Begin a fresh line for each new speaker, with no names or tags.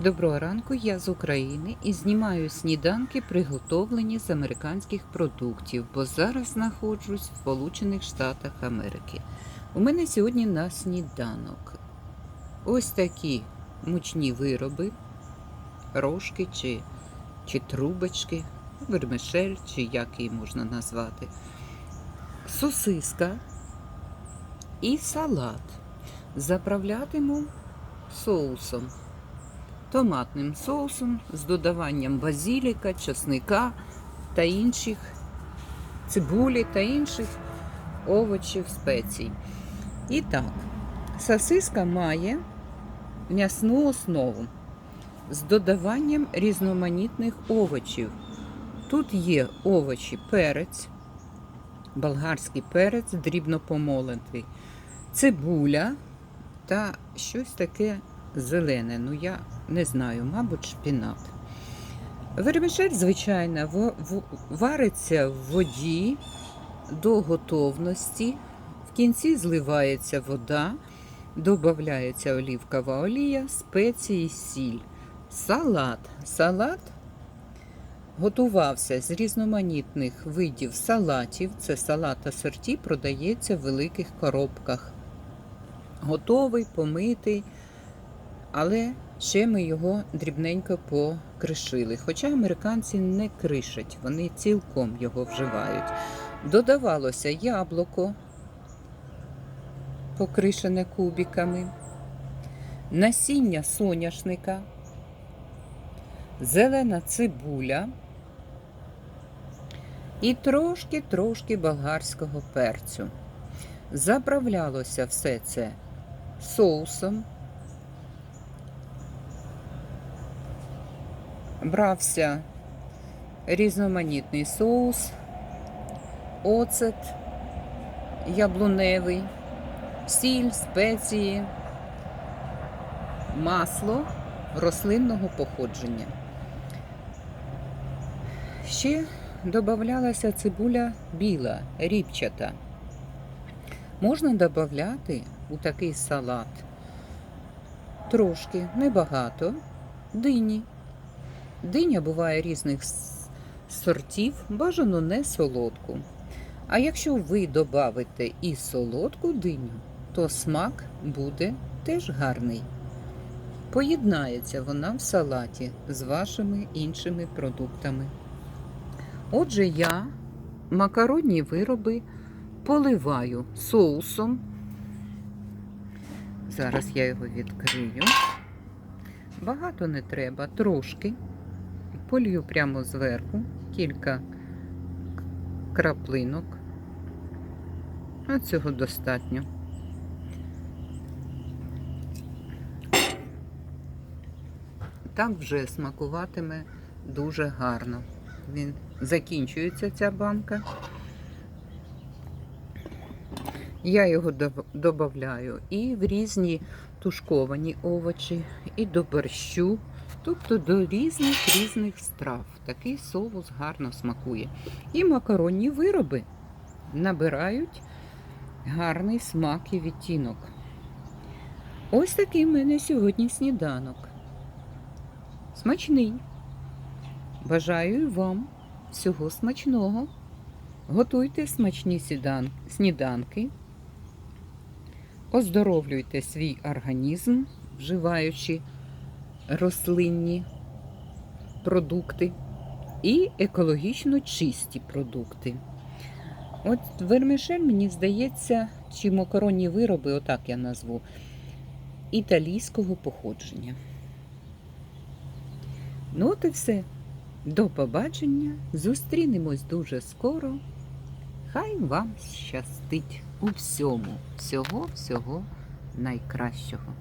Доброго ранку, я з України і знімаю сніданки, приготовлені з американських продуктів, бо зараз знаходжусь в Сполучених Штатах Америки. У мене сьогодні на сніданок ось такі мучні вироби, рожки чи, чи трубочки, вермишель, чи як її можна назвати, сосиска і салат. Заправлятиму соусом томатним соусом з додаванням базіліка, чесника та інших цибулі та інших овочів, спецій. І так, сосиска має м'ясну основу з додаванням різноманітних овочів. Тут є овочі, перець, болгарський перець, дрібно помолотий, цибуля та щось таке зелене. Ну, я не знаю, мабуть, шпінат. Вермішель, звичайно, вариться в воді до готовності. В кінці зливається вода, додається олівкова олія, спеції, сіль. Салат. Салат готувався з різноманітних видів салатів. Це салат асорті, продається в великих коробках. Готовий, помитий, але ще ми його дрібненько покришили. Хоча американці не кришать, вони цілком його вживають. Додавалося яблуко, покришене кубиками, насіння соняшника, зелена цибуля і трошки-трошки болгарського перцю. Заправлялося все це соусом. Брався різноманітний соус, оцет яблуневий, сіль, спеції, масло рослинного походження. Ще додавалася цибуля біла, ріпчата. Можна додати у такий салат трошки, небагато, дині. Диня буває різних сортів, бажано не солодку. А якщо ви додавите і солодку диню, то смак буде теж гарний. Поєднається вона в салаті з вашими іншими продуктами. Отже, я макаронні вироби поливаю соусом. Зараз я його відкрию. Багато не треба, трошки. Полью прямо зверху кілька краплинок. А цього достатньо. Так вже смакуватиме дуже гарно. Він закінчується ця банка. Я його додаю і в різні тушковані овочі, і до борщу, тобто до різних різних страв. Такий соус гарно смакує. І макаронні вироби набирають гарний смак і відтінок. Ось такий в мене сьогодні сніданок. Смачний. Бажаю вам всього смачного. Готуйте смачні сніданки. Оздоровлюйте свій організм, вживаючи рослинні продукти і екологічно чисті продукти. От вермишель, мені здається, чи макаронні вироби, отак я назву, італійського походження. Ну, от і все. До побачення. Зустрінемось дуже скоро. Хай вам щастить у всьому, всього, всього найкращого.